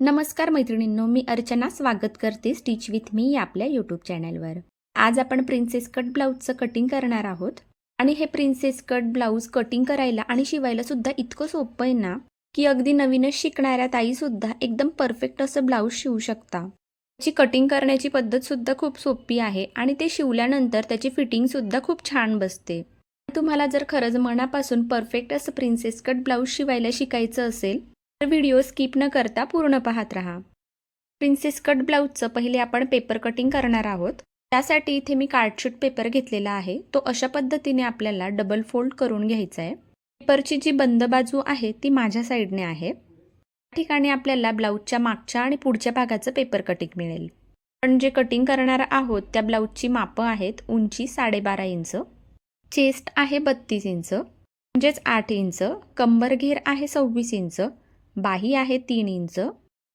नमस्कार मैत्रिणींनो मी अर्चना स्वागत करते स्टिच विथ मी या आपल्या यूट्यूब चॅनलवर आज आपण प्रिन्सेस कट ब्लाऊजचं कटिंग करणार आहोत. आणि हे प्रिन्सेस कट ब्लाऊज कटिंग करायला आणि शिवायला सुद्धा इतकं सोपं आहे ना की अगदी नवीनच शिकणाऱ्या ताईसुद्धा एकदम परफेक्ट असं ब्लाऊज शिवू शकता. त्याची कटिंग करण्याची पद्धतसुद्धा खूप सोपी आहे आणि ते शिवल्यानंतर त्याची फिटिंगसुद्धा खूप छान बसते. तुम्हाला जर खरंच मनापासून परफेक्ट असं प्रिन्सेस कट ब्लाऊज शिवायला शिकायचं असेल तर व्हिडिओ स्किप न करता पूर्ण पाहत राहा. प्रिन्सेस कट ब्लाऊजचं पहिले आपण पेपर कटिंग करणार आहोत. त्यासाठी इथे मी कार्डशीट पेपर घेतलेला आहे. तो अशा पद्धतीने आपल्याला डबल फोल्ड करून घ्यायचा आहे पेपरची जी बंद बाजू आहे ती माझ्या साईडने आहे. त्या ठिकाणी आपल्याला ब्लाऊजच्या मागच्या आणि पुढच्या भागाचं पेपर कटिंग मिळेल. आपण जे कटिंग करणार आहोत त्या ब्लाऊजची मापं आहेत उंची साडेबारा इंच चेस्ट आहे बत्तीस इंच म्हणजेच आठ इंच कंबरघेर आहे सव्वीस इंच बाही आहे तीन इंच.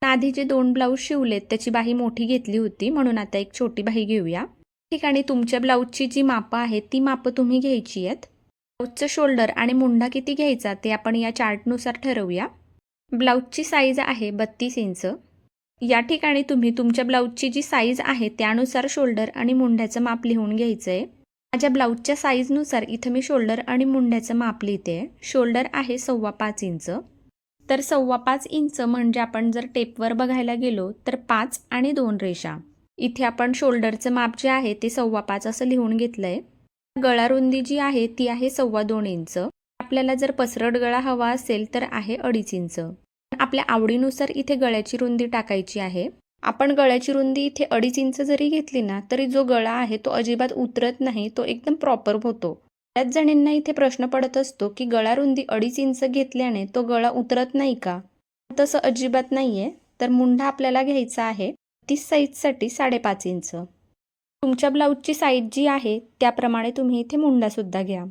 आधी जे दोन ब्लाऊज शिवलेत त्याची बाही मोठी घेतली होती म्हणून आता एक छोटी बाही घेऊया. ठिकाणी तुमच्या ब्लाऊजची जी मापं आहेत ती मापं तुम्ही घ्यायची आहेत. ब्लाऊजचं शोल्डर आणि मुंडा किती घ्यायचा ते आपण या चार्टनुसार ठरवूया. ब्लाऊजची साईज आहे बत्तीस इंच. या ठिकाणी तुम्ही तुमच्या ब्लाऊजची जी साईज आहे त्यानुसार शोल्डर आणि मुंड्याचं माप लिहून घ्यायचं आहे माझ्या ब्लाऊजच्या साईजनुसार इथं मी शोल्डर आणि मुंड्याचं माप लिहिते. शोल्डर आहे सव्वा पाच इंच. तर सव्वा पाच इंच म्हणजे आपण जर टेपवर बघायला गेलो तर पाच आणि दोन रेषा. इथे आपण शोल्डरचं माप जे आहे ते सव्वा पाच असं लिहून घेतलं आहे गळा रुंदी जी आहे ती आहे सव्वा दोन इंच. आपल्याला जर पसरट गळा हवा असेल तर आहे अडीच इंच. आपल्या आवडीनुसार इथे गळ्याची रुंदी टाकायची आहे. आपण गळ्याची रुंदी इथे अडीच इंच जरी घेतली ना तरी जो गळा आहे तो अजिबात उतरत नाही तो एकदम प्रॉपर होतो. बऱ्याच जणींना इथे प्रश्न पडत असतो की गळा रुंदी अडीच इंच घेतल्याने तो गळा उतरत नाही का? तसं अजिबात नाही आहे तर मुंढा आपल्याला घ्यायचा आहे तीस साईजसाठी साडेपाच इंच. तुमच्या ब्लाऊजची साईज जी आहे त्याप्रमाणे तुम्ही इथे मुंडासुद्धा घ्या.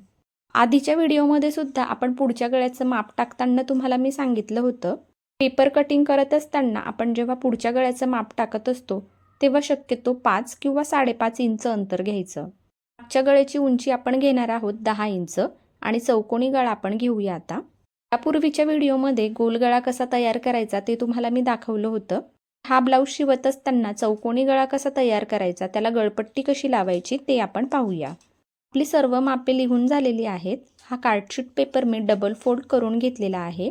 आधीच्या व्हिडिओमध्ये सुद्धा आपण पुढच्या गळ्याचं माप टाकताना तुम्हाला मी सांगितलं होतं. पेपर कटिंग करत असताना आपण जेव्हा पुढच्या गळ्याचं माप टाकत असतो तेव्हा शक्यतो पाच किंवा साडेपाच इंच अंतर घ्यायचं. मागच्या गळ्याची उंची आपण घेणार आहोत दहा इंच आणि चौकोनी गळा आपण घेऊया आता. यापूर्वीच्या व्हिडिओमध्ये गोल गळा कसा तयार करायचा ते तुम्हाला मी दाखवलं होतं. हा ब्लाऊज शिवत असताना चौकोनी गळा कसा तयार करायचा त्याला गळपट्टी कशी लावायची ते आपण पाहूया. आपली सर्व मापे लिहून झालेली आहेत. हा कार्डशीट पेपर मी डबल फोल्ड करून घेतलेला आहे.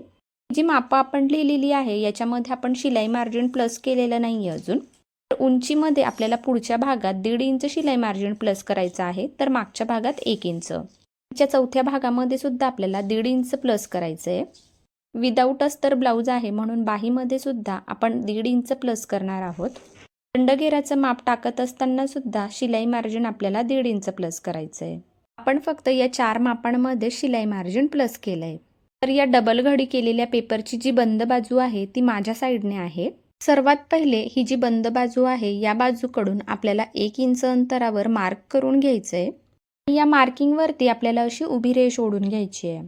जी मापं आपण लिहिलेली आहे याच्यामध्ये आपण शिलाई मार्जिन प्लस केलेलं नाही आहे अजून. तर उंचीमध्ये आपल्याला पुढच्या भागात दीड इंच शिलाई मार्जिन प्लस करायचं आहे तर मागच्या भागात एक इंच. च्या चौथ्या भागामध्ये सुद्धा आपल्याला दीड इंच प्लस करायचं आहे विदाऊट अस्तर ब्लाऊज आहे म्हणून बाहीमध्ये सुद्धा आपण दीड इंच प्लस करणार आहोत. दंडगेराचं माप टाकत असताना सुद्धा शिलाई मार्जिन आपल्याला दीड इंच प्लस करायचं आहे आपण फक्त या चार मापांमध्ये शिलाई मार्जिन प्लस केलं आहे तर या डबल घडी केलेल्या पेपरची जी बंद बाजू आहे ती माझ्या साईडने आहे. सर्वात पहिले ही जी बंद बाजू आहे या बाजूकडून आपल्याला एक इंच अंतरावर मार्क करून घ्यायचं आहे या मार्किंगवरती आपल्याला अशी उभी रेष ओढून घ्यायची आहे.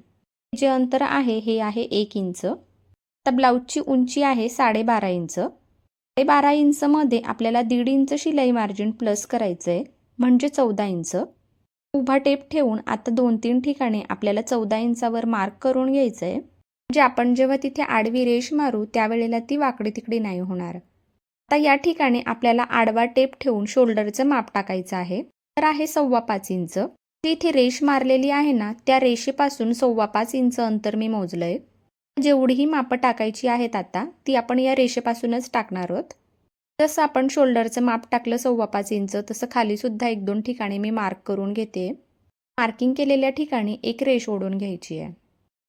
जे अंतर आहे हे आहे एक इंच. आता ब्लाऊजची उंची आहे साडेबारा इंच. साडेबारा इंचमध्ये आपल्याला दीड इंच शिलाई मार्जिन प्लस करायचं आहे म्हणजे चौदा इंच. उभा टेप ठेवून आता दोन तीन ठिकाणी आपल्याला चौदा इंचावर मार्क करून घ्यायचं आहे म्हणजे आपण जेव्हा तिथे आडवी रेष मारू त्यावेळेला ती वाकडी तिकडी नाही होणार. आता या ठिकाणी आपल्याला आडवा टेप ठेवून शोल्डरचं माप टाकायचं आहे. तर आहे सव्वा पाच इंच. इथे रेष मारलेली आहे ना त्या रेषेपासून सव्वा पाच इंच अंतर मी मोजलं आहे जेवढीही मापं टाकायची आहेत आता ती आपण या रेषेपासूनच टाकणार आहोत. जसं आपण शोल्डरचं माप टाकलं सव्वा पाच इंच तसं खालीसुद्धा एक दोन ठिकाणी मी मार्क करून घेते. मार्किंग केलेल्या ठिकाणी एक रेष ओढून घ्यायची आहे.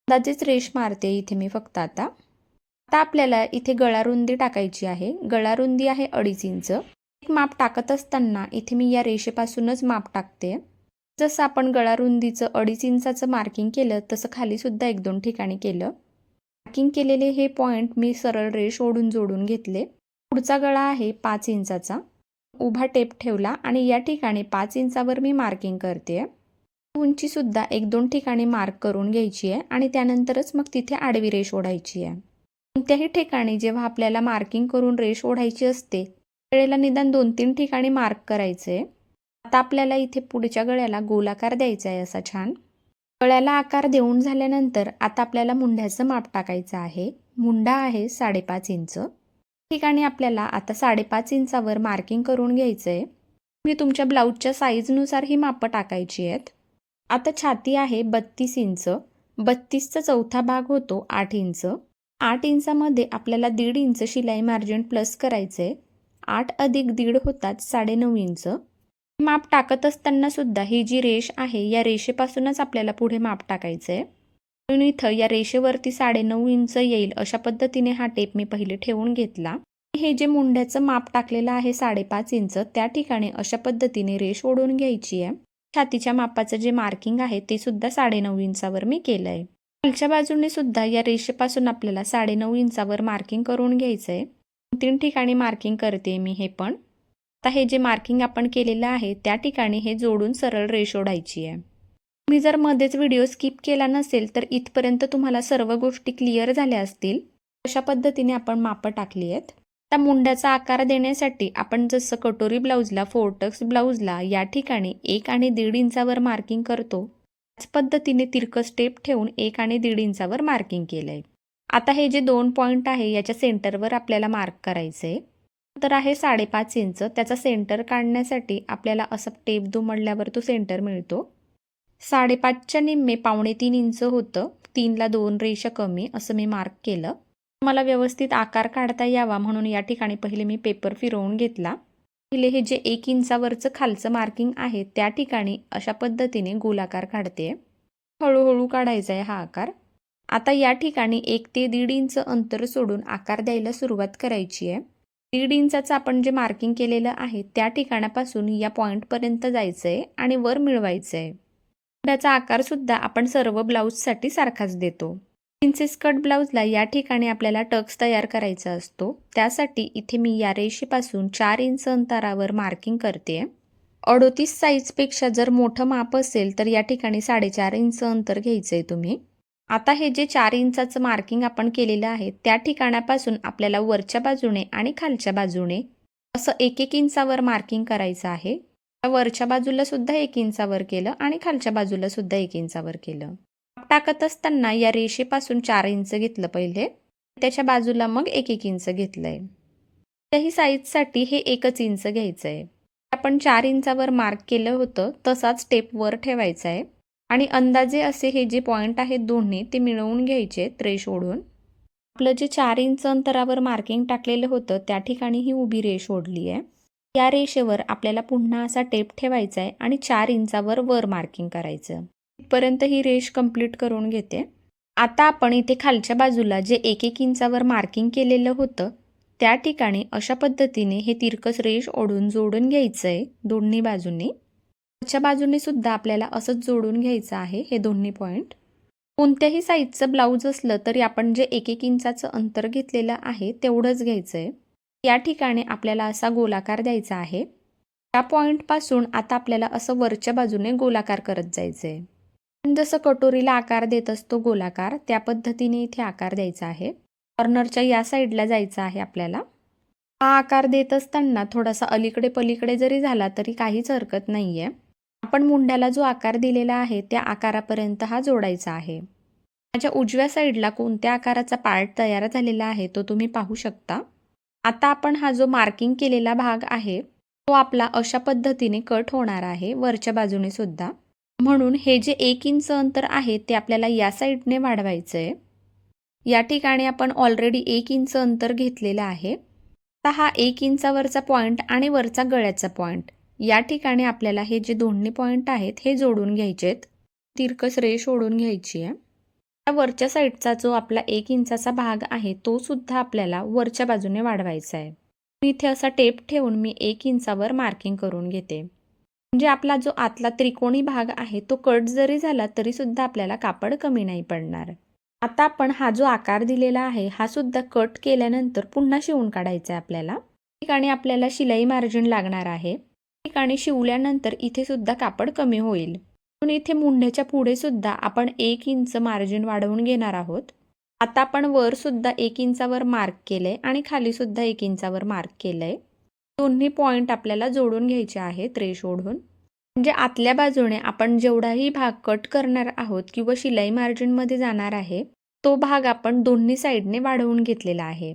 अंदाजेच रेष मारते इथे मी फक्त आता. आता आपल्याला इथे गळारुंदी टाकायची आहे. गळारुंदी आहे अडीच इंच. एक माप टाकत असताना इथे मी या रेषेपासूनच माप टाकते. जसं आपण गळारुंदीचं अडीच इंचाचं मार्किंग केलं तसं खालीसुद्धा एक दोन ठिकाणी केलं. मार्किंग केलेले हे पॉईंट मी सरळ रेष ओढून जोडून घेतले. पुढचा गळा आहे पाच इंचाचा. उभा टेप ठेवला आणि या ठिकाणी पाच इंचावर मी मार्किंग करते. उंचीसुद्धा एक दोन ठिकाणी मार्क करून घ्यायची आहे आणि त्यानंतरच मग तिथे आडवी रेष ओढायची आहे. कोणत्याही ठिकाणी जेव्हा आपल्याला मार्किंग करून रेष ओढायची असते वेळेला निदान दोन तीन ठिकाणी मार्क करायचे. आता आपल्याला इथे पुढच्या गळ्याला गोलाकार द्यायचा आहे असा छान. गळ्याला आकार देऊन झाल्यानंतर आता आपल्याला मुंड्याचं माप टाकायचं आहे. मुंडा आहे साडेपाच इंच. ठिकाणी आपल्याला आता साडेपाच इंचावर मार्किंग करून घ्यायचं आहे मी तुमच्या ब्लाऊजच्या साईजनुसार ही मापं टाकायची आहेत. आता छाती आहे बत्तीस इंच. बत्तीसचा चौथा भाग होतो आठ इंच. आठ इंचामध्ये आपल्याला दीड इंच शिलाई मार्जिन प्लस करायचं आहे आठ अधिक दीड होतात साडेनऊ इंच. माप टाकत असताना सुद्धा ही जी रेष आहे या रेषेपासूनच आपल्याला पुढे माप टाकायचं आहे म्हणून इथं या रेषेवरती साडेनऊ इंच येईल अशा पद्धतीने हा टेप मी पहिले ठेवून घेतला. हे जे मुंड्याचं माप टाकलेलं आहे साडेपाच इंच त्या ठिकाणी अशा पद्धतीने रेष ओढून घ्यायची आहे. छातीच्या मापाचं जे मार्किंग आहे ते सुद्धा साडेनऊ इंचावर मी केलं आहे खालच्या बाजूने सुद्धा या रेषेपासून आपल्याला साडेनऊ इंचावर मार्किंग करून घ्यायचं आहे तीन ठिकाणी मार्किंग करते मी हे पण. आता हे जे मार्किंग आपण केलेलं आहे त्या ठिकाणी हे जोडून सरळ रेष ओढायची आहे. मी जर मध्येच व्हिडिओ स्किप केला नसेल तर इथपर्यंत तुम्हाला सर्व गोष्टी क्लिअर झाल्या असतील. अशा पद्धतीने आपण मापं टाकली आहेत. त्या मुंड्याचा आकार देण्यासाठी आपण जसं कटोरी ब्लाऊजला फोर्टक्स ब्लाऊजला या ठिकाणी एक आणि दीड इंचावर मार्किंग करतो. त्याच पद्धतीने तिरकं स्टेप ठेवून एक आणि दीड इंचावर मार्किंग केलं आहे आता हे जे दोन पॉईंट आहे याच्या सेंटरवर आपल्याला मार्क करायचं. आहे तर आहे साडेपाच इंच. त्याचा सेंटर काढण्यासाठी आपल्याला असं टेप दुमडल्यावर तो सेंटर मिळतो. साडेपाचच्या निम्मे पावणे तीन इंच होतं. तीनला दोन रेषा कमी असं मी मार्क केलं. मला व्यवस्थित आकार काढता यावा म्हणून या ठिकाणी पहिले मी पेपर फिरवून घेतला. पहिले हे जे एक इंचावरचं खालचं मार्किंग आहे त्या ठिकाणी अशा पद्धतीने गोलाकार काढते. हळूहळू काढायचा आहे हा आकार. आता या ठिकाणी एक ते दीड इंच अंतर सोडून आकार द्यायला सुरुवात करायची आहे. दीड इंचाचं आपण जे मार्किंग केलेलं आहे त्या ठिकाणापासून या पॉईंटपर्यंत जायचं आहे आणि वर मिळवायचं आहे त्याचा आकारसुद्धा आपण सर्व ब्लाऊजसाठी सारखाच देतो. प्रिन्सेस कट ब्लाऊजला या ठिकाणी आपल्याला टक्स तयार करायचा असतो. त्यासाठी इथे मी या रेषेपासून चार इंच अंतरावर मार्किंग करते. अडोतीस साईजपेक्षा जर मोठं माप असेल तर या ठिकाणी साडेचार इंच अंतर घ्यायचं आहे तुम्ही. आता हे जे चार इंचाचं मार्किंग आपण केलेलं आहे त्या ठिकाणापासून आपल्याला वरच्या बाजूने आणि खालच्या बाजूने असं एक एक इंचावर मार्किंग करायचं आहे. वरच्या बाजूला सुद्धा एक इंचावर केलं आणि खालच्या बाजूला सुद्धा एक इंचावर केलं. टाकत असताना या रेषेपासून चार इंच घेतलं पहिले. त्याच्या बाजूला मग एक एक इंच घेतलंय. त्याही साईजसाठी हे एकच इंच घ्यायचं आहे आपण चार इंचावर मार्क केलं होतं तसाच स्टेप वर ठेवायचा आहे आणि अंदाजे असे हे जे पॉईंट आहेत दोन्ही ते मिळवून घ्यायचे रेष ओढून आपलं जे चार इंच अंतरावर मार्किंग टाकलेलं होतं त्या ठिकाणी ही उभी रेष ओढली आहे या रेषेवर आपल्याला पुन्हा असा टेप ठेवायचा आहे आणि चार इंचावर वर मार्किंग करायचं. इथपर्यंत ही रेष कंप्लीट करून घेते. आता आपण इथे खालच्या बाजूला जे एक एक इंचावर मार्किंग केलेलं होतं त्या ठिकाणी अशा पद्धतीने हे तिरकस रेष ओढून जोडून घ्यायचं आहे दोन्ही बाजूंनी. वरच्या बाजूने सुद्धा आपल्याला असंच जोडून घ्यायचं आहे हे दोन्ही पॉईंट कोणत्याही साईजचं ब्लाऊज असलं तरी आपण जे एक एक इंचाचं अंतर घेतलेलं आहे तेवढंच घ्यायचं आहे या ठिकाणी आपल्याला असा गोलाकार द्यायचा आहे. त्या पॉईंटपासून आता आपल्याला असं वरच्या बाजूने गोलाकार करत जायचं आहे जसं कटोरीला आकार देत असतो गोलाकार त्या पद्धतीने इथे आकार द्यायचा आहे. कॉर्नरच्या या साईडला जायचं आहे आपल्याला. हा आकार देत असताना थोडासा अलीकडे पलीकडे जरी झाला तरी काहीच हरकत नाही आहे आपण मुंड्याला जो आकार दिलेला आहे त्या आकारापर्यंत हा जोडायचा आहे. माझ्या उजव्या साईडला कोणत्या आकाराचा पार्ट तयार झालेला आहे तो तुम्ही पाहू शकता. आता आपण हा जो मार्किंग केलेला भाग आहे तो आपला अशा पद्धतीने कट होणार आहे वरच्या बाजूने सुद्धा. म्हणून हे जे एक इंच अंतर आहे ते आपल्याला या साईडने वाढवायचं आहे या ठिकाणी आपण ऑलरेडी एक इंच अंतर घेतलेलं आहे. आता हा एक इंचावरचा पॉईंट आणि वरचा गळ्याचा पॉईंट या ठिकाणी आपल्याला हे जे दोन्ही पॉईंट आहेत हे जोडून घ्यायचे आहेत तिरकस रेष ओढून घ्यायची आहे त्या वरच्या साईडचा जो आपला एक इंचाचा भाग आहे तो सुद्धा आपल्याला वरच्या बाजूने वाढवायचा आहे इथे असा टेप ठेवून मी एक इंचावर मार्किंग करून घेते. म्हणजे आपला जो आतला त्रिकोणी भाग आहे तो कट जरी झाला तरी सुद्धा आपल्याला कापड कमी नाही पडणार. आता आपण हा जो आकार दिलेला आहे हा सुद्धा कट केल्यानंतर पुन्हा शिवून काढायचा आहे आपल्याला. ठिकाणी आपल्याला शिलाई मार्जिन लागणार आहे. ठिकाणी शिवल्यानंतर इथे सुद्धा कापड कमी होईल. म्हणून इथे मुंढ्याच्या पुढे सुद्धा आपण एक इंच मार्जिन वाढवून घेणार आहोत. आता आपण वर सुद्धा एक इंचावर मार्क केलंय आणि खाली सुद्धा एक इंचावर मार्क केलंय. दोन्ही पॉईंट आपल्याला जोडून घ्यायचे आहेत रेश ओढून म्हणजे आतल्या बाजूने आपण जेवढाही भाग कट करणार आहोत किंवा शिलाई मार्जिनमध्ये जाणार आहे तो भाग आपण दोन्ही साईडने वाढवून घेतलेला आहे.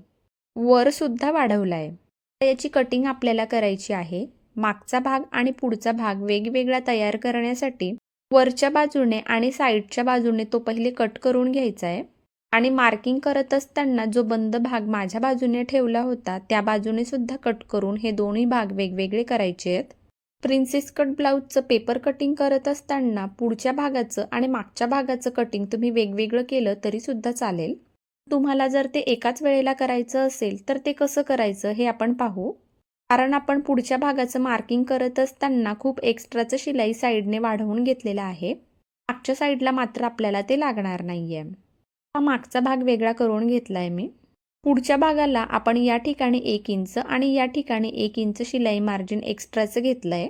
वरसुद्धा वाढवला आहे याची कटिंग आपल्याला करायची आहे. मागचा भाग आणि पुढचा भाग वेगवेगळा तयार करण्यासाठी वरच्या बाजूने आणि साईडच्या बाजूने तो पहिले कट करून घ्यायचा आहे. आणि मार्किंग करत असताना जो बंद भाग माझ्या बाजूने ठेवला होता त्या बाजूने सुद्धा कट करून हे दोन्ही भाग वेगवेगळे करायचे आहेत. प्रिन्सेस कट ब्लाऊजचं पेपर कटिंग करत असताना पुढच्या भागाचं आणि मागच्या भागाचं कटिंग तुम्ही वेगवेगळं केलं तरी सुद्धा चालेल. तुम्हाला जर ते एकाच वेळेला करायचं असेल तर ते कसं करायचं हे आपण पाहू. कारण आपण पुढच्या भागाचं मार्किंग करत असताना खूप एक्स्ट्राचं शिलाई साईडने वाढवून घेतलेलं आहे. मागच्या साईडला मात्र आपल्याला ते लागणार नाही आहे हा मागचा भाग वेगळा करून घेतला आहे मी. पुढच्या भागाला आपण या ठिकाणी एक इंच आणि या ठिकाणी एक इंच शिलाई मार्जिन एक्स्ट्राचं घेतलं आहे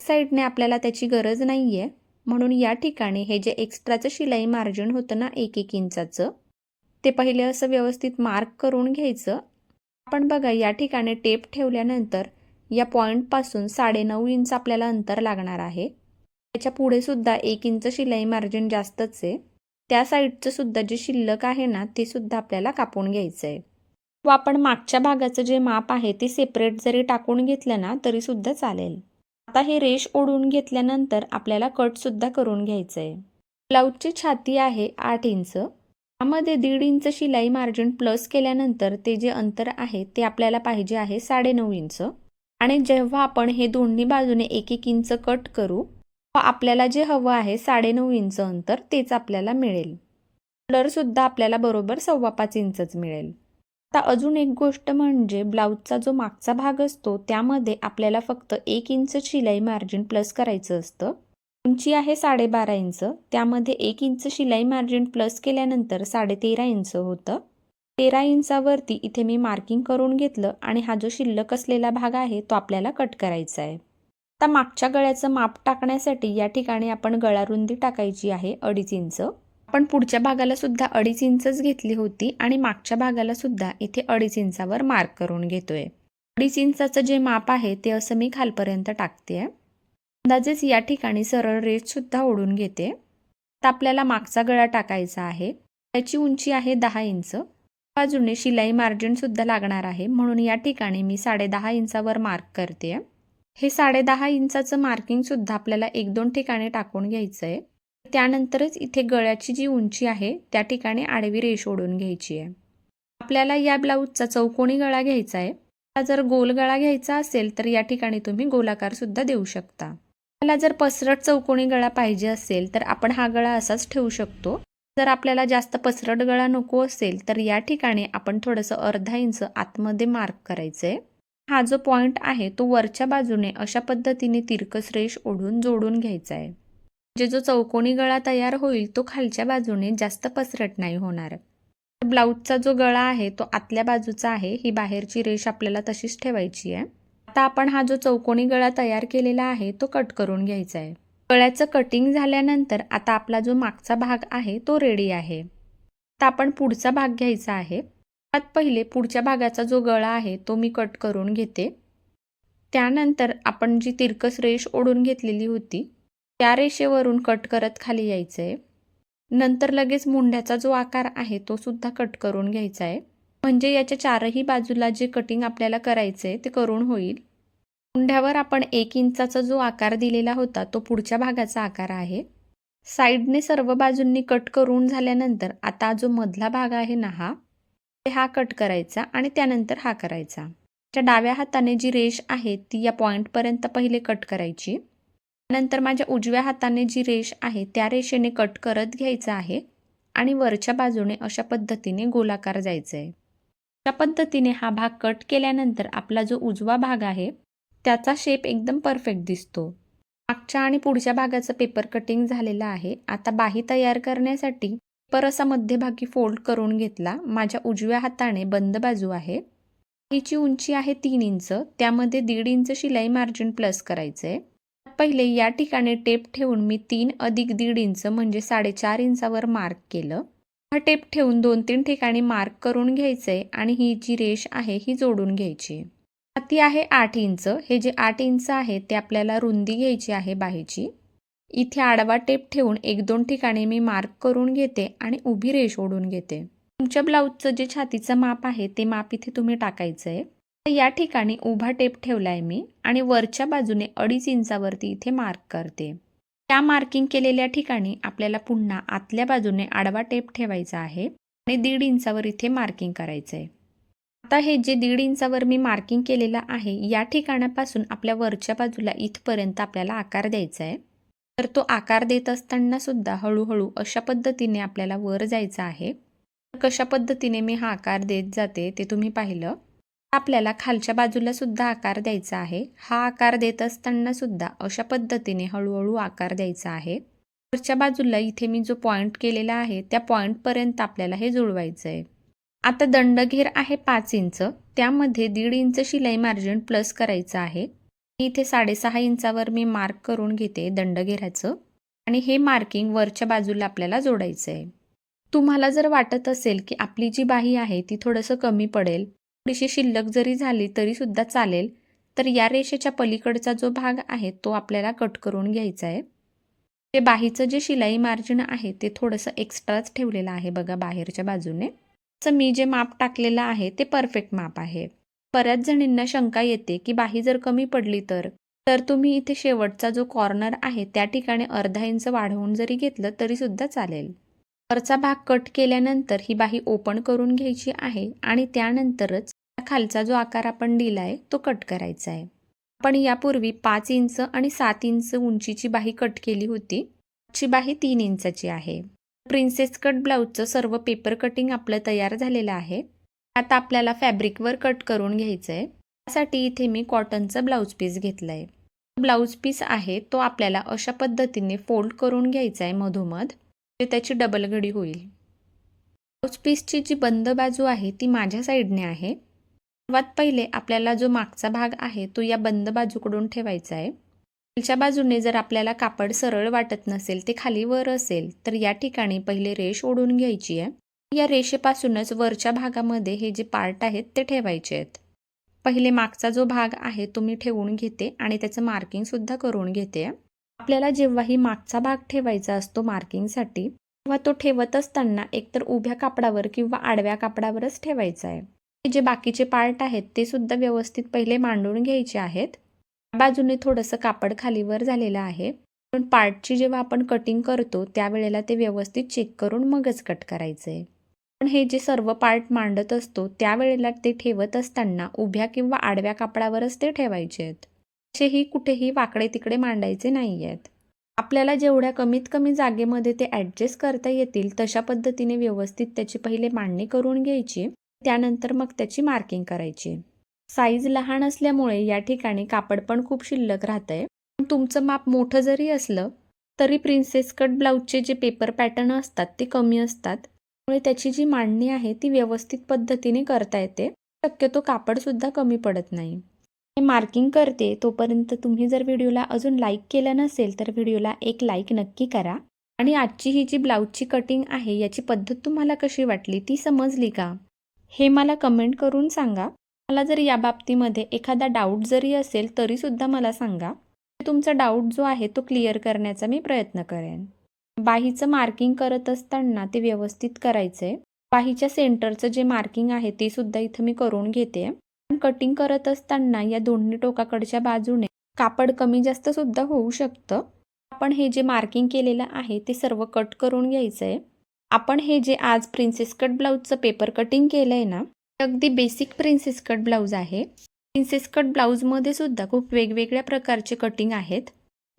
साईडने आपल्याला त्याची गरज नाही आहे म्हणून या ठिकाणी हे जे एक्स्ट्राचं शिलाई मार्जिन होतं ना एक एक इंचाचं ते पहिले असं व्यवस्थित मार्क करून घ्यायचं. आपण बघा या ठिकाणी टेप ठेवल्यानंतर या पॉईंटपासून साडेनऊ इंच आपल्याला अंतर लागणार आहे. त्याच्या पुढे सुद्धा एक इंच शिलाई मार्जिन जास्तच आहे. त्या साईडचं सुद्धा जे शिल्लक आहे ना ते सुद्धा आपल्याला कापून घ्यायचं आहे व आपण मागच्या भागाचं जे माप आहे ते सेपरेट जरी टाकून घेतलं ना तरी सुद्धा चालेल. आता हे रेश ओढून घेतल्यानंतर आपल्याला कटसुद्धा करून घ्यायचं आहे ब्लाऊजची छाती आहे आठ इंच. त्यामध्ये दीड इंच शिलाई मार्जिन प्लस केल्यानंतर ते जे अंतर आहे ते आपल्याला पाहिजे आहे साडेनऊ इंच. आणि जेव्हा आपण हे दोन्ही बाजूने एक एक इंच कट करू आपल्याला जे हवं आहे साडेनऊ इंच अंतर तेच आपल्याला मिळेल. कलरसुद्धा आपल्याला बरोबर सव्वा पाच इंचच मिळेल. आता अजून एक गोष्ट म्हणजे ब्लाऊजचा जो मागचा भाग असतो त्यामध्ये आपल्याला फक्त एक इंच शिलाई मार्जिन प्लस करायचं असतं. उंची आहे साडेबारा इंच त्यामध्ये एक इंच शिलाई मार्जिन प्लस केल्यानंतर साडेतेरा इंच होतं. तेरा इंचावरती इथे मी मार्किंग करून घेतलं आणि हा जो शिल्लक असलेला भाग आहे तो आपल्याला कट करायचा आहे. आता मागच्या गळ्याचं माप टाकण्यासाठी या ठिकाणी आपण गळा रुंदी टाकायची आहे अडीच इंच. आपण पुढच्या भागाला सुद्धा अडीच इंचच घेतली होती आणि मागच्या भागाला सुद्धा इथे अडीच इंचावर मार्क करून घेतोय. अडीच इंचाचं जे माप आहे ते असं मी खालपर्यंत टाकते अंदाजेच या ठिकाणी सरळ रेषसुद्धा ओढून घेते. तर आपल्याला मागचा गळा टाकायचा आहे. त्याची उंची आहे दहा इंच. बाजूने शिलाई मार्जिनसुद्धा लागणार आहे म्हणून या ठिकाणी मी साडेदहा इंचावर मार्क करते हे साडे दहा इंचाचं मार्किंगसुद्धा आपल्याला एक दोन ठिकाणी टाकून घ्यायचं आहे त्यानंतरच इथे गळ्याची जी उंची आहे त्या ठिकाणी आडवी रेष ओढून घ्यायची आहे. आपल्याला या ब्लाऊजचा चौकोनी गळा घ्यायचा आहे जर गोल गळा घ्यायचा असेल तर या ठिकाणी तुम्ही गोलाकार सुद्धा देऊ शकता. आपल्याला जर पसरट चौकोनी गळा पाहिजे असेल तर आपण हा गळा असाच ठेवू शकतो. जर आपल्याला जास्त पसरट गळा नको असेल तर या ठिकाणी आपण थोडंसं अर्धा इंच आतमध्ये मार्क करायचं आहे हा जो पॉईंट आहे तो वरच्या बाजूने अशा पद्धतीने तिरकस रेष ओढून जोडून घ्यायचा आहे. म्हणजे जो चौकोनी गळा तयार होईल तो खालच्या बाजूने जास्त पसरट नाही होणार. ब्लाऊजचा जो गळा आहे तो आतल्या बाजूचा आहे ही बाहेरची रेष आपल्याला तशीच ठेवायची आहे. आता आपण हा जो चौकोनी गळा तयार केलेला आहे तो कट करून घ्यायचा आहे. गळ्याचं कटिंग झाल्यानंतर आता आपला जो मागचा भाग आहे तो रेडी आहे. आता आपण पुढचा भाग घ्यायचा आहे. त्यात पहिले पुढच्या भागाचा जो गळा आहे तो मी कट करून घेते. त्यानंतर आपण जी तिरकस रेष ओढून घेतलेली होती त्या रेषेवरून कट करत खाली यायचं. आहे नंतर लगेच मुंड्याचा जो आकार आहे तो सुद्धा कट करून घ्यायचा आहे. म्हणजे याच्या चारही बाजूला जे कटिंग आपल्याला करायचं आहे ते करून होईल. मुंढ्यावर आपण एक इंचाचा जो आकार दिलेला होता तो पुढच्या भागाचा आकार आहे. साईडने सर्व बाजूंनी कट करून झाल्यानंतर आता जो मधला भाग आहे ना हा हा कट करायचा आणि त्यानंतर हा करायचा. त्या डाव्या हाताने जी रेष आहे ती या पॉईंटपर्यंत पहिले कट करायची. त्यानंतर माझ्या उजव्या हाताने जी रेष आहे त्या रेषेने कट करत घ्यायचं आहे आणि वरच्या बाजूने अशा पद्धतीने गोलाकार जायचं आहे अशा पद्धतीने हा भाग कट केल्यानंतर आपला जो उजवा भाग आहे त्याचा शेप एकदम परफेक्ट दिसतो. मागच्या आणि पुढच्या भागाचं पेपर कटिंग झालेलं आहे. आता बाही तयार करण्यासाठी पर असा मध्यभागी फोल्ड करून घेतला. माझ्या उजव्या हाताने बंद बाजू आहे. हिची उंची आहे तीन इंच. त्यामध्ये दीड इंच शिलाई मार्जिन प्लस करायचं आहे पहिले या ठिकाणी टेप ठेवून मी तीन अधिक दीड इंच म्हणजे साडेचार इंचावर मार्क केलं. हा टेप ठेवून दोन तीन ठिकाणी मार्क करून घ्यायचं आहे आणि ही जी रेष आहे ही जोडून घ्यायची. ती आहे आठ इंच. हे जे आठ इंच आहे ते आपल्याला रुंदी घ्यायची आहे बाहेची इथे आडवा टेप ठेवून एक दोन ठिकाणी मी मार्क करून घेते आणि उभी रेष ओढून घेते. तुमच्या ब्लाऊजचं जे छातीचं माप आहे ते माप इथे तुम्ही टाकायचं आहे तर या ठिकाणी उभा टेप ठेवला आहे मी आणि वरच्या बाजूने अडीच इंचावरती इथे मार्क करते. त्या मार्किंग केलेल्या ठिकाणी आपल्याला पुन्हा आतल्या बाजूने आडवा टेप ठेवायचा आहे आणि दीड इंचावर इथे मार्किंग करायचं आहे आता हे जे दीड इंचावर मी मार्किंग केलेलं आहे या ठिकाणापासून आपल्या वरच्या बाजूला इथपर्यंत आपल्याला आकार द्यायचा आहे तर तो आकार देत असताना सुद्धा हळूहळू अशा पद्धतीने आपल्याला वर जायचं आहे. कशा पद्धतीने मी हा आकार देत जाते ते तुम्ही पाहिलं. आपल्याला खालच्या बाजूला सुद्धा आकार द्यायचा आहे. हा आकार देत असताना सुद्धा अशा पद्धतीने हळूहळू आकार द्यायचा आहे. वरच्या बाजूला इथे मी जो पॉईंट केलेला आहे त्या पॉईंटपर्यंत आपल्याला हे जुळवायचं आहे आता दंडघेर आहे पाच इंच. त्यामध्ये दीड इंच शिलाई मार्जिन प्लस करायचं आहे. इथे साडेसहा इंचावर मी मार्क करून घेते दंडघेराचं आणि हे मार्किंग वरच्या बाजूला आपल्याला जोडायचं आहे तुम्हाला जर वाटत असेल की आपली जी बाही आहे ती थोडंसं कमी पडेल थोडीशी शिल्लक जरी झाली तरीसुद्धा चालेल तर या रेषेच्या पलीकडचा जो भाग आहे तो आपल्याला कट करून घ्यायचा आहे ते बाहीचं जे शिलाई मार्जिन आहे ते थोडंसं एक्स्ट्राच ठेवलेलं आहे बघा बाहेरच्या बाजूने. तर मी जे माप टाकलेलं आहे ते परफेक्ट माप आहे. बऱ्याच जणींना शंका येते की बाही जर कमी पडली तर तर तुम्ही इथे शेवटचा जो कॉर्नर आहे त्या ठिकाणी अर्धा इंच वाढवून जरी घेतलं तरीसुद्धा चालेल. वरचा भाग कट केल्यानंतर ही बाही ओपन करून घ्यायची आहे आणि त्यानंतरच खालचा जो आकार आपण दिला आहे तो कट करायचा आहे. आपण यापूर्वी पाच इंच आणि सात इंच उंचीची बाही कट केली होती. ची बाही तीन इंचाची आहे. प्रिन्सेस कट ब्लाऊजचं सर्व पेपर कटिंग आपलं तयार झालेलं आहे. आता आपल्याला फॅब्रिकवर कट करून घ्यायचं आहे त्यासाठी इथे मी कॉटनचं ब्लाऊज पीस घेतलं आहे ब्लाऊज पीस आहे तो आपल्याला अशा पद्धतीने फोल्ड करून घ्यायचा आहे मधोमध जे त्याची डबल घडी होईल. ब्लाऊज पीसची जी बंद बाजू आहे ती माझ्या साईडने आहे. सर्वात पहिले आपल्याला जो मागचा भाग आहे तो या बंद बाजूकडून ठेवायचा आहे खालच्या बाजूने जर आपल्याला कापड सरळ वाटत नसेल ते खाली वर असेल तर या ठिकाणी पहिले रेष ओढून घ्यायची आहे या रेषेपासूनच वरच्या भागामध्ये हे जे पार्ट आहेत ते ठेवायचे आहेत. पहिले मागचा जो भाग आहे तो मी ठेवून घेते आणि त्याचं मार्किंगसुद्धा करून घेते. आपल्याला जेव्हाही मागचा भाग ठेवायचा असतो मार्किंगसाठी तेव्हा तो ठेवत असताना एकतर उभ्या कापडावर किंवा आडव्या कापडावरच ठेवायचा आहे. जे बाकीचे पार्ट आहेत ते सुद्धा व्यवस्थित पहिले मांडून घ्यायचे आहेत. बाजूने थोडंसं कापड खालीवर झालेलं आहे. पण पार्टची जेव्हा आपण कटिंग करतो त्यावेळेला ते व्यवस्थित चेक करून मगच कट करायचं आहे पण हे जे सर्व पार्ट मांडत असतो त्यावेळेला ते ठेवत असताना उभ्या किंवा आडव्या कापडावरच ते ठेवायचे आहेत. असेही कुठेही वाकडे तिकडे मांडायचे नाही आहेत आपल्याला जेवढ्या कमीत कमी जागेमध्ये ते ॲडजस्ट करता येतील तशा पद्धतीने व्यवस्थित त्याची पहिले मांडणी करून घ्यायची त्यानंतर मग त्याची मार्किंग करायची. साईज लहान असल्यामुळे या ठिकाणी कापड पण खूप शिल्लक राहतं आहे पण तुमचं माप मोठं जरी असलं तरी प्रिन्सेस कट ब्लाऊजचे जे पेपर पॅटर्न असतात ते कमी असतात. त्यामुळे त्याची जी मांडणी आहे ती व्यवस्थित पद्धतीने करता येते. शक्यतो कापडसुद्धा कमी पडत नाही. हे मार्किंग करते तोपर्यंत तुम्ही जर व्हिडिओला अजून लाईक केलं नसेल तर व्हिडिओला एक लाईक नक्की करा. आणि आजची ही जी ब्लाऊजची कटिंग आहे याची पद्धत तुम्हाला कशी वाटली ती समजली का? हे मला कमेंट करून सांगा. मला जर या बाबतीमध्ये एखादा डाऊट जरी असेल तरीसुद्धा मला सांगा. म्हणजे तुमचा डाऊट जो आहे तो क्लिअर करण्याचा मी प्रयत्न करेन. बाहीचं मार्किंग करत असताना ते व्यवस्थित करायचं आहे बाहीच्या सेंटरचं जे मार्किंग आहे ते सुद्धा इथं मी करून घेते. पण कटिंग करत असताना या दोन्ही टोकाकडच्या बाजूने कापड कमी जास्त सुद्धा होऊ शकतं. आपण हे जे मार्किंग केलेलं आहे ते सर्व कट करून घ्यायचं आहे आपण हे जे आज प्रिन्सेस कट ब्लाऊजचं पेपर कटिंग केलं आहे ना अगदी बेसिक प्रिन्सेस कट ब्लाऊज आहे. प्रिन्सेस कट ब्लाऊजमध्ये सुद्धा खूप वेगवेगळ्या प्रकारचे कटिंग आहेत.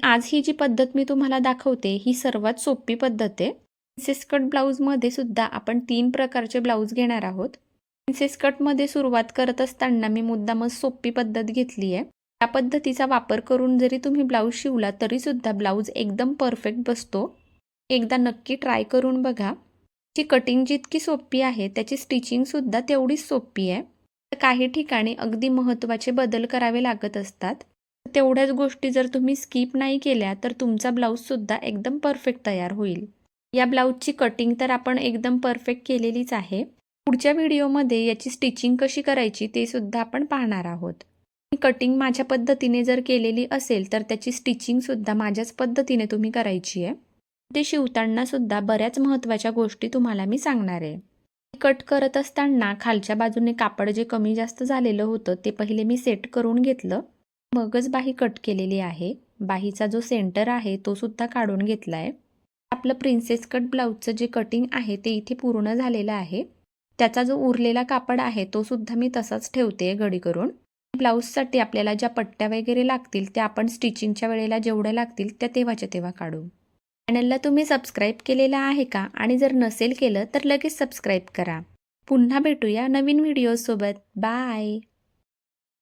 आज ही जी पद्धत मी तुम्हाला दाखवते ही सर्वात सोपी पद्धत आहे. प्रिन्सेस कट ब्लाऊजमध्ये सुद्धा आपण तीन प्रकारचे ब्लाऊज घेणार आहोत. प्रिन्सेस कटमध्ये सुरुवात करत असताना मी मुद्दामच सोपी पद्धत घेतली आहे. त्या पद्धतीचा वापर करून जरी तुम्ही ब्लाऊज शिवला तरीसुद्धा ब्लाऊज एकदम परफेक्ट बसतो. एकदा नक्की ट्राय करून बघा. जी कटिंग जितकी सोपी आहे त्याची स्टिचिंगसुद्धा तेवढीच सोपी आहे. तर काही ठिकाणी अगदी महत्त्वाचे बदल करावे लागत असतात. तेवढ्याच गोष्टी जर तुम्ही स्किप नाही केल्या तर तुमचा ब्लाऊजसुद्धा एकदम परफेक्ट तयार होईल. या ब्लाऊजची कटिंग तर आपण एकदम परफेक्ट केलेलीच आहे. पुढच्या व्हिडिओमध्ये याची स्टिचिंग कशी करायची ते सुद्धा आपण पाहणार आहोत. कटिंग माझ्या पद्धतीने जर केलेली असेल तर त्याची स्टिचिंगसुद्धा माझ्याच पद्धतीने तुम्ही करायची आहे. ते शिवताना सुद्धा बऱ्याच महत्त्वाच्या गोष्टी तुम्हाला मी सांगणार आहे. कट करत असताना खालच्या बाजूने कापड जे कमी जास्त झालेलं होतं ते पहिले मी सेट करून घेतलं. मगच बाही कट केलेली आहे. बाहीचा जो सेंटर आहे तो सुद्धा काढून घेतला आहे आपलं प्रिन्सेस कट ब्लाऊजचं जे कटिंग आहे ते इथे पूर्ण झालेलं आहे. त्याचा जो उरलेला कापड आहे तो सुद्धा मी तसाच ठेवते घडी करून. ब्लाऊजसाठी आपल्याला ज्या पट्ट्या वगैरे लागतील त्या आपण स्टिचिंगच्या वेळेला जेवढ्या लागतील त्या तेव्हाच्या तेव्हा काढू. चॅनलला तुम्ही सबस्क्राईब केलेलं आहे का? आणि जर नसेल केलं तर लगेच सबस्क्राईब करा. पुन्हा भेटूया नवीन व्हिडिओसोबत बाय